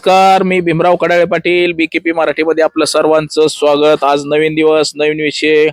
नमस्कार मी भीमराव कडाळे पाटील बीकेपी मराठीमध्ये आपलं सर्वांचं स्वागत. आज नवीन दिवस नवीन विषय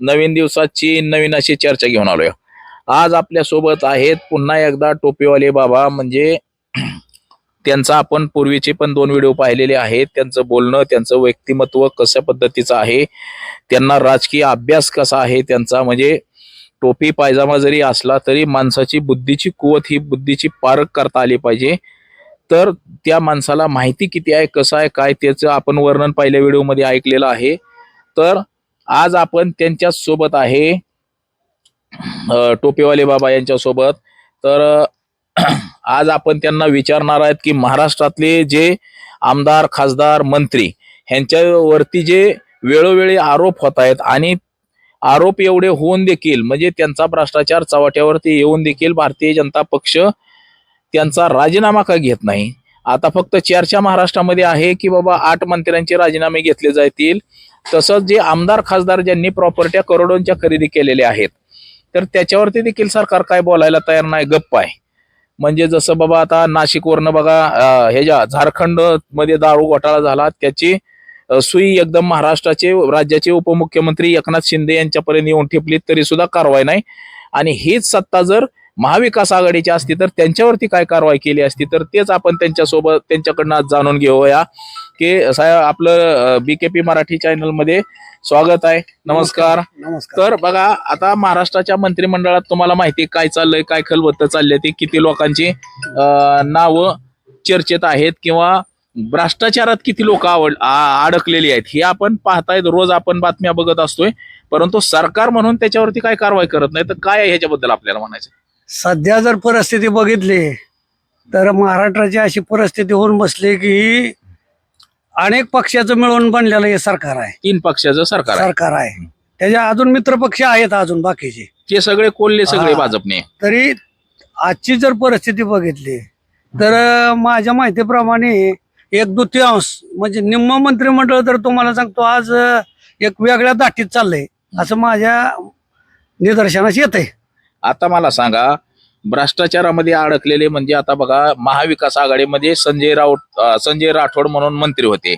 नवीन दिवसाची नवीन अशी चर्चा घेऊन आलोय. आज आपल्यासोबत आहेत पुन्हा एकदा टोपीवाले बाबा म्हणजे त्यांचा आपण पूर्वीचे पण दोन व्हिडिओ पाहिलेले आहेत. त्यांचं बोलणं त्यांचं व्यक्तिमत्व कशा पद्धतीचं आहे त्यांना राजकीय अभ्यास कसा आहे त्यांचा म्हणजे टोपी पायजामा जरी असला तरी माणसाची बुद्धीची कुवत ही बुद्धीची पारख करता आली पाहिजे. तर त्या माणसाला माहिती किती आहे कसं आहे काय त्याचं आपण वर्णन पहिल्या व्हिडिओमध्ये ऐकलेलं आहे. तर आज आपण त्यांच्यासोबत आहे टोपेवाले बाबा यांच्या सोबत तर आज आपण त्यांना विचारणार आहेत की महाराष्ट्रातले जे आमदार खासदार मंत्री ह्यांच्यावरती जे वेळोवेळी आरोप होत आहेत आणि आरोप एवढे होऊन देखील म्हणजे त्यांचा भ्रष्टाचार चव्हाट्यावरती येऊन देखील भारतीय जनता पक्ष त्यांचा राजीनामा का घेत नाही? आता फक्त चर्चा महाराष्ट्रामध्ये आहे की बाबा आठ मंत्र्यांचे राजीनामे घेतले जातील. तसंच जे आमदार खासदार ज्यांनी प्रॉपर्ट्या करोडोंच्या खरेदी केलेल्या आहेत तर त्याच्यावरती देखील सरकार काय बोलायला तयार नाही? गप्प आहे. म्हणजे जसं बाबा आता नाशिकवरनं बघा ह्याच्या झारखंडमध्ये दारू घोटाळा झाला त्याची सुई एकदम महाराष्ट्राचे राज्याचे उपमुख्यमंत्री एकनाथ शिंदे यांच्यापर्यंत येऊन ठेपली तरी सुद्धा कारवाई नाही. आणि हीच सत्ता जर महाविकास आघाडीची असती तर त्यांच्यावरती काय कारवाई केली असती तर तेच आपण त्यांच्यासोबत त्यांच्याकडनं आज जाणून घेऊया की साहेब आपलं बीकेपी मराठी चॅनलमध्ये स्वागत आहे. नमस्कार. नमस्कार. तर बघा आता महाराष्ट्राच्या मंत्रिमंडळात तुम्हाला माहिती काय चाललंय काय खलबत्त चालले ते किती लोकांची नाव चर्चेत आहेत किंवा भ्रष्टाचारात किती लोक आवड अडकलेली आहेत हे आपण पाहतायत रोज आपण बातम्या बघत असतोय. परंतु सरकार म्हणून त्याच्यावरती काय कारवाई करत नाही तर काय आहे ह्याच्याबद्दल आपल्याला म्हणायचं सध्या जर परिस्थिती बघितली तर महाराष्ट्राची अशी परिस्थिती होऊन बसली की अनेक पक्षाचं मिळून बनलेलं हे सरकार आहे. तीन पक्षाचं सरकार आहे. सरकार आहे. त्याच्या अजून मित्र पक्ष आहेत अजून बाकीचे. ते सगळे कोल्हे सगळे हा. भाजपने. तरी आजची जर परिस्थिती बघितली तर अं, माझ्या माहितीप्रमाणे एक द्वितीयांश म्हणजे निम्म मंत्रिमंडळ तर तुम्हाला सांगतो आज अं, एक वेगळ्या दाटीत चाललंय असं माझ्या निदर्शनास येत आहे आता मला सांगा भ्रष्टाचारामध्ये अडकलेले म्हणजे आता बघा महाविकास आघाडीमध्ये संजय राऊत संजय राठोड म्हणून मंत्री होते.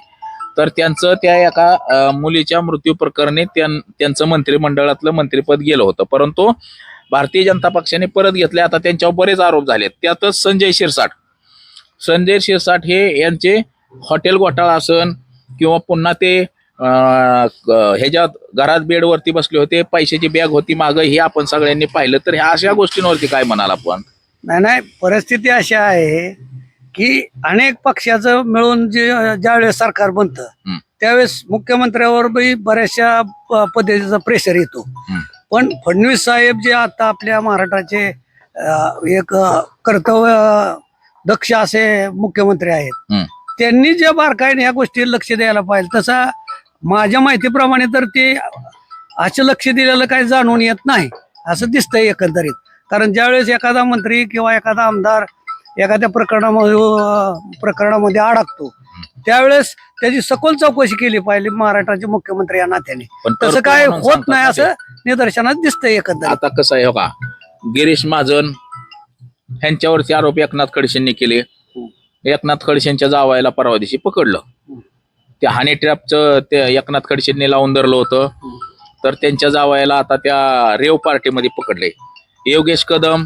तर त्यांचं त्या एका मुलीच्या मृत्यू प्रकरणी त्यां- त्यांचं मंत्रिमंडळातलं मंत्रिपद गेलं होतं. परंतु भारतीय जनता पक्षाने परत घेतले. आता त्यांच्यावर बरेच आरोप झाले त्यातच संजय शिरसाट. संजय शिरसाट हे यांचे हॉटेल घोटाळा असन किंवा पुन्हा ते ह्याच्यात घरात बेडवरती बसले होते पैशाची बॅग होती मागं हे आपण सगळ्यांनी पाहिलं तर ह्या अशा गोष्टींवरती काय म्हणाल आपण नाही नाही परिस्थिती अशी आहे की अनेक पक्षाचं मिळून जे ज्यावेळेस सरकार बनतं. त्यावेळेस मुख्यमंत्र्यावर बी बऱ्याचशा पद्धतीचा प्रेशर येतो. पण फडणवीस साहेब जे आता आपल्या महाराष्ट्राचे एक कर्तव्य दक्ष असे मुख्यमंत्री आहेत. त्यांनी जे बारकाईने ह्या गोष्टी लक्ष द्यायला पाहिजे तसा माझ्या माहितीप्रमाणे तर ते असं लक्ष दिलेलं काही जाणून येत नाही. असं दिसतंय एकंदरीत. कारण ज्यावेळेस एखादा मंत्री किंवा एखादा आमदार एखाद्या प्रकरणामध्ये प्रकरणामध्ये अडकतो त्यावेळेस त्याची सखोल चौकशी केली पाहिजे महाराष्ट्राचे मुख्यमंत्री या नात्याने. पण तसं काय होत नाही असं निदर्शनात दिसतंय ते. एकंदरीत. आता कसं आहे हो का? गिरीश महाजन ह्यांच्यावरती आरोप एकनाथ खडसेंनी केले. एकनाथ खडसेंच्या जावायला परवा दिवशी पकडलं. ते हानी ट्रॅपचं ते एकनाथ खडसेंनी लावून धरलं होतं. तर त्यांच्या जावायला आता त्या रेव पार्टीमध्ये पकडले योगेश कदम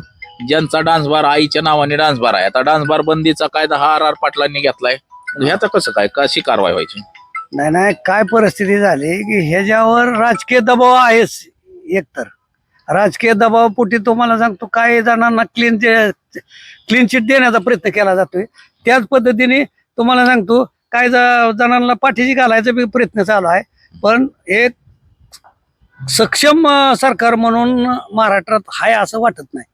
ज्यांचा डान्स बार आईच्या नावाने डान्स बार आहे. आता डान्स बार बंदीचा कायदा हा आर आर पाटलांनी घेतलाय. ह्याचं कसं काय? कशी कारवाई व्हायची? नाही नाही काय परिस्थिती झाली की ह्याच्यावर राजकीय दबाव आहेच एकतर. राजकीय दबावापोटी तुम्हाला सांगतो काही जणांना क्लीन क्लीन चिट देण्याचा प्रयत्न केला जातोय. त्याच पद्धतीने तुम्हाला सांगतो काही ज- जणांना पाठीशी घालायचा बी प्रयत्न चालू आहे. पण एक सक्षम सरकार म्हणून महाराष्ट्रात आहे असं वाटत नाही.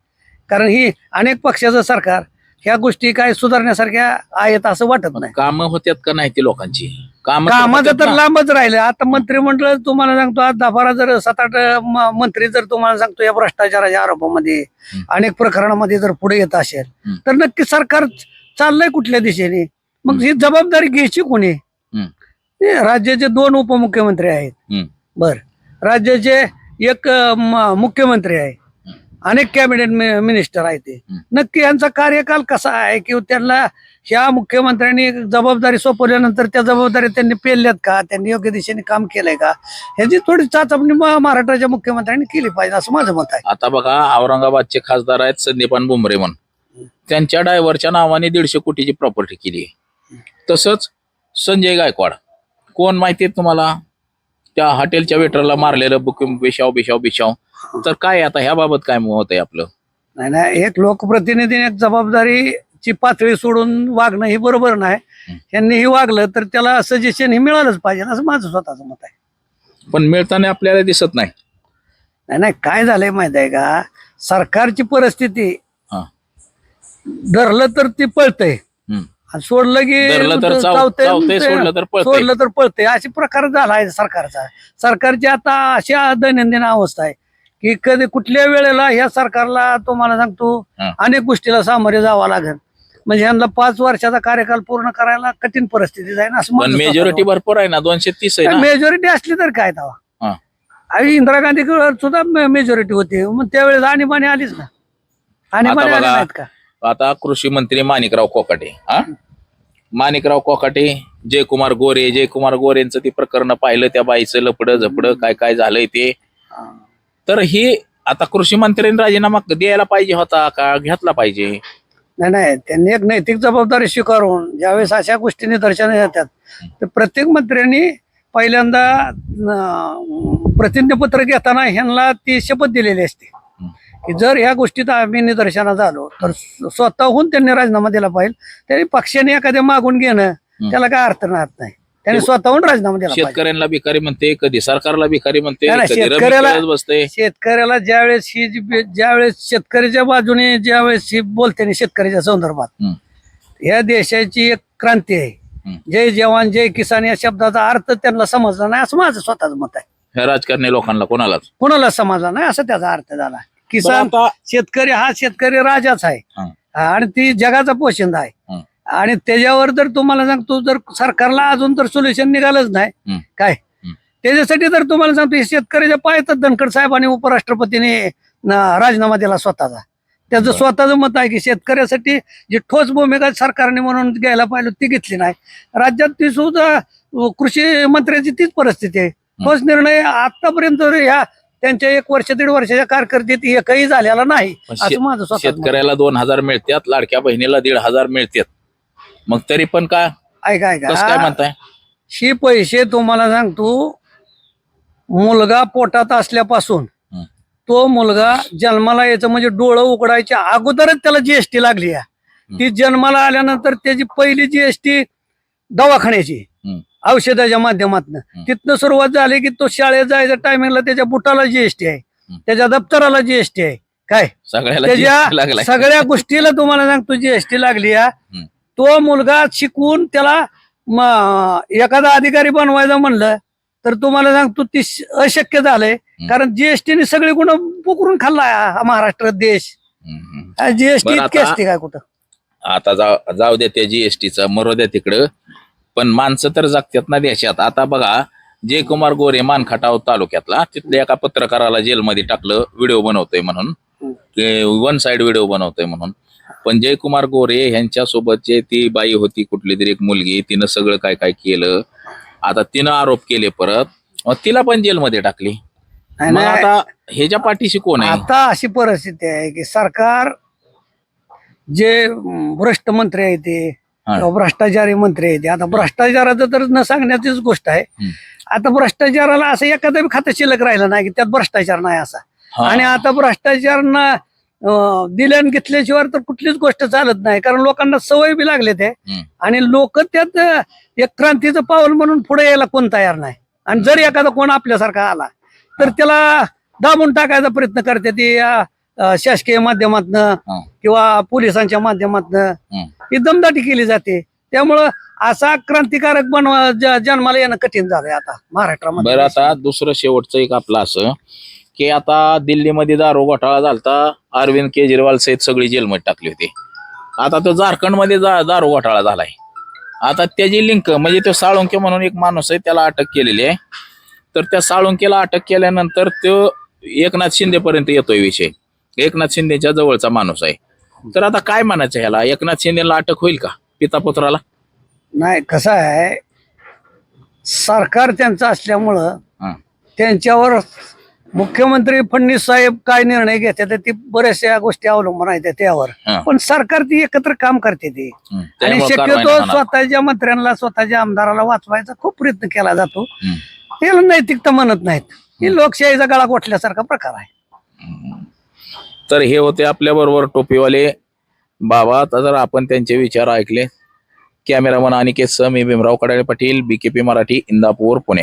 कारण ही अनेक पक्षाचं सरकार ह्या गोष्टी काय सुधारण्यासारख्या आहेत असं वाटत नाही. कामं होत्यात का नाही ती लोकांची? काम कामाचं तर लांबच राहिलं. आता मंत्रिमंडळ तुम्हाला सांगतो आज दहा जर सात आठ मंत्री जर तुम्हाला सांगतो या भ्रष्टाचाराच्या आरोपामध्ये. अनेक प्रकरणामध्ये जर पुढे येत असेल. तर नक्की सरकार चाललंय कुठल्या दिशेने? मग हं. जबाबदारी घ्यायची कोणी? हं. राज्याचे दोन उपमुख्यमंत्री आहेत. बर. राज्याचे एक मुख्यमंत्री आहे. अनेक कॅबिनेट मिनिस्टर आहे ते. नक्की यांचा कार्यकाल कसा आहे? की त्यांना ह्या मुख्यमंत्र्यांनी जबाबदारी सोपवल्यानंतर त्या जबाबदारी त्यांनी पेलल्यात का? त्यांनी योग्य दिशेने काम केलंय का? ह्याची थोडी चाचपणी महाराष्ट्राच्या मुख्यमंत्र्यांनी केली पाहिजे असं माझं मत आहे. आता बघा औरंगाबादचे खासदार आहेत संदीपान बुमरे म्हणून. त्यांच्या ड्रायव्हरच्या नावाने दीडशे कोटीची प्रॉपर्टी केली आहे. तसंच संजय गायकवाड. कोण माहिती आहे तुम्हाला? त्या हॉटेलच्या वेटरला मारलेलं बुकिंग बिशाव बिशाव बिशाव. तर काय आता? ह्या बाबत काय मत आहे आपलं? नाही नाही एक लोकप्रतिनिधीने एक जबाबदारीची पातळी सोडून वागणं हे बरोबर नाही. यांनी ही वागलं तर त्याला सजेशन हे मिळालंच पाहिजे असं माझं स्वतःचं मत आहे. पण मिळताना आपल्याला दिसत नाही. नाही नाही काय झालंय माहीत आहे का? सरकारची परिस्थिती. धरलं तर ती पळतंय. आणि सोडलं की धरलं तर चाव- चावतंय, चावतंय, ते- सोडलं तर पळतंय. सोडलं तर पळतंय. अशी प्रकार झाला आहे सरकारचा. सरकारची आता अशा दैनंदिन अवस्था आहे की कधी कुठल्या वेळेला ह्या सरकारला तुम्हाला सांगतो हा. अनेक गोष्टीला सामोरे जावं लागेल. म्हणजे यांना पाच वर्षाचा कार्यकाल पूर्ण करायला कठीण परिस्थिती जाईल असं पण मेजॉरिटी भरपूर आहे ना? दोनशे तीस आहे ना? मेजॉरिटी असली तर काय तेव्हा? हा. आणि इंदिरा गांधी सुद्धा मेजॉरिटी होती. मग त्यावेळेस आणीबाणी आलीच ना? आणीबाणी आली बघा. नाहीत का? आता कृषी मंत्री माणिकराव कोकाटे हा? माणिकराव कोकाटे जयकुमार गोरे जयकुमार गोरेंचं ते प्रकरण पाहिलं त्या बाईचं लपडं झपडं काय काय झालंय ते. तर ही आता कृषी मंत्र्यांनी राजीनामा द्यायला पाहिजे होता का? घेतला पाहिजे? नाही नाही त्यांनी एक नैतिक जबाबदारी स्वीकारून ज्यावेळेस अशा गोष्टी निदर्शनास येतात तर प्रत्येक मंत्र्यांनी पहिल्यांदा प्रतिज्ञापत्र घेताना ह्यांना ती शपथ दिलेली असते. की जर ह्या गोष्टीत आम्ही निदर्शनास आलो तर स्व- स्वतःहून त्यांनी राजीनामा दिला पाहिजे. त्यांनी पक्षाने एखाद्या मागून घेणं त्याला काय अर्थ राहत नाही. त्यांनी स्वतःहून राजीनामा दिला शेतकऱ्यांना भिकारी म्हणते कधी सरकारला भिकारी म्हणते शेतकऱ्याला- शेतकऱ्याला ज्यावेळेस ही ज्यावेळेस शेतकऱ्याच्या बाजूने ज्यावेळेस ही बोलते शेतकऱ्याच्या संदर्भात. या देशाची एक क्रांती आहे. जय जवान जय किसान या शब्दाचा अर्थ त्यांना समजला नाही असं माझं स्वतःच मत आहे. राजकारणी लोकांना कोणालाच? कोणाला समजला नाही असं त्याचा अर्थ झाला. किसान आता शेतकरी हा शेतकरी राजाच आहे हं. आणि ती जगाचा पोशिंदा आहे हं. आणि त्याच्यावर जर तुम्हाला सांगतो जर सरकारला अजून तर सोल्युशन निघालच नाही. काय. त्याच्यासाठी तर तुम्हाला सांगतो हे शेतकऱ्याच्या पायातच धनखड साहेबांनी उपराष्ट्रपतीने न, राजीनामा दिला स्वतःचा त्याचं बरं. स्वतःचं मत आहे की शेतकऱ्यासाठी जी ठोस भूमिका सरकारने म्हणून घ्यायला पाहिजे ती घेतली नाही राज्यात ती सुद्धा अ, कृषी मंत्र्याची तीच परिस्थिती आहे ठोस निर्णय आतापर्यंत ह्या त्यांच्या एक वर्ष दीड वर्षाच्या कारकिर्दीत एकही झालेला नाही. असं माझं शेतकऱ्याला दोन हजार मिळतात लाडक्या बहिणीला दीड हजार मिळतात. मग तरी पण का? ऐका कसं काय ऐका म्हणताय? ही पैसे तुम्हाला सांगतो मुलगा पोटात असल्यापासून हं. तो मुलगा जन्माला यायचं म्हणजे डोळं उघडायच्या अगोदरच त्याला जीएसटी लागली आहे. ती जन्माला आल्यानंतर त्याची पहिली जीएसटी दवाखान्याची. हं. औषधाच्या माध्यमातून. तिथनं सुरुवात झाली की तो शाळेत जायच्या टायमिंगला त्याच्या बुटाला जीएसटी आहे. त्याच्या दप्तराला जीएसटी आहे काय सगळ्याला त्याच्या सगळ्या गोष्टीला तुम्हाला सांगतो जीएसटी लागली. हं. तो मुलगा शिकवून त्याला एखादा अधिकारी बनवायचं म्हणलं तर तुम्हाला सांगतो ती अशक्य झालंय कारण जीएसटीने सगळे गुण पुकरून खाल्ला हा महाराष्ट्र देश. जीएसटी इतकी असते काय कुठं आता जाऊ जाऊ द्या त्या जीएसटीचं मरो द्या तिकडं पण माणसं तर जगतात ना देशात. आता बघा जयकुमार गोरे मानखटाव तालुक्यातला तिथल्या एका पत्रकाराला जेलमध्ये टाकलं व्हिडिओ बनवतोय म्हणून. वन साइड व्हिडिओ बनवतोय म्हणून. पण जयकुमार गोरे ह्यांच्या सोबतचे ती बाई होती कुठली तरी एक मुलगी तिनं सगळं काय काय केलं. आता तिनं आरोप केले परत. तिला पण जेलमध्ये टाकली. मग. आता ह्याच्या पाठीशी कोण आहे? आता अशी परिस्थिती आहे की सरकार जे भ्रष्ट मंत्री आहे ते भ्रष्टाचारी मंत्री आहे ते आता भ्रष्टाचाराचं तर न सांगण्याचीच गोष्ट आहे. आता भ्ष्टाचाराला असं एखादं खातं शिल्लक राहिलं नाही की त्यात भ्रष्टाचार नाही असा. आणि आता भ्रष्टाचार न दिल्यान घेतल्याशिवाय तर कुठलीच गोष्ट चालत नाही कारण लोकांना सवय बी लागले ते. आणि लोक त्यात एक क्रांतीचं पाऊल म्हणून पुढे यायला कोण तयार नाही आणि जर एखादा कोण आपल्यासारखा आला तर त्याला दाबून टाकायचा प्रयत्न करते ती शासकीय माध्यमातनं. किंवा पोलिसांच्या माध्यमातनं. ही दमदाटी केली जाते. त्यामुळं असा क्रांतिकारक बनवा ज- जन्माला येणं कठीण झालंय आता महाराष्ट्रामध्ये. बरं आता दुसरं शेवटचं एक आपलं असं की आता दिल्लीमध्ये दारू घोटाळा झालता अरविंद केजरीवाल सहित सगळी जेलमध्ये टाकली होती. आता तो झारखंडमध्ये जा- दारू घोटाळा झालाय. आता त्याची लिंक म्हणजे तो साळुंके म्हणून एक माणूस आहे त्याला अटक केलेली आहे. तर त्या साळुंकेला अटक केल्यानंतर तो एकनाथ शिंदेपर्यंत येतोय विषय. एकनाथ शिंदेच्या जवळचा माणूस आहे. तर आता काय म्हणायचं ह्याला एकनाथ शिंदेला अटक होईल का पिता पुत्राला नाही कसं आहे सरकार त्यांचं असल्यामुळं हं. त्यांच्यावर मुख्यमंत्री फडणवीस साहेब काय निर्णय घेतात ते बऱ्याचशा गोष्टी अवलंबून आहेत त्यावर हं. पण सरकार ती एकत्र काम करते ते. आणि त्यामुळे कारवाई शक्यतो नाही होणार. स्वतःच्या मंत्र्यांना स्वतःच्या आमदाराला वाचवायचा खूप प्रयत्न केला जातो हं. याला नैतिकता म्हणत नाहीत ही लोकशाहीचा गळा गोठल्यासारखा प्रकार आहे तर हे होते आपल्या बरोबर टोपीवाले बाबा. तर आपण त्यांचे विचार ऐकले कॅमेरामन अनिकेत सह मी भीमराव कडाळे पाटील बीकेपी मराठी इंदापूर पुणे.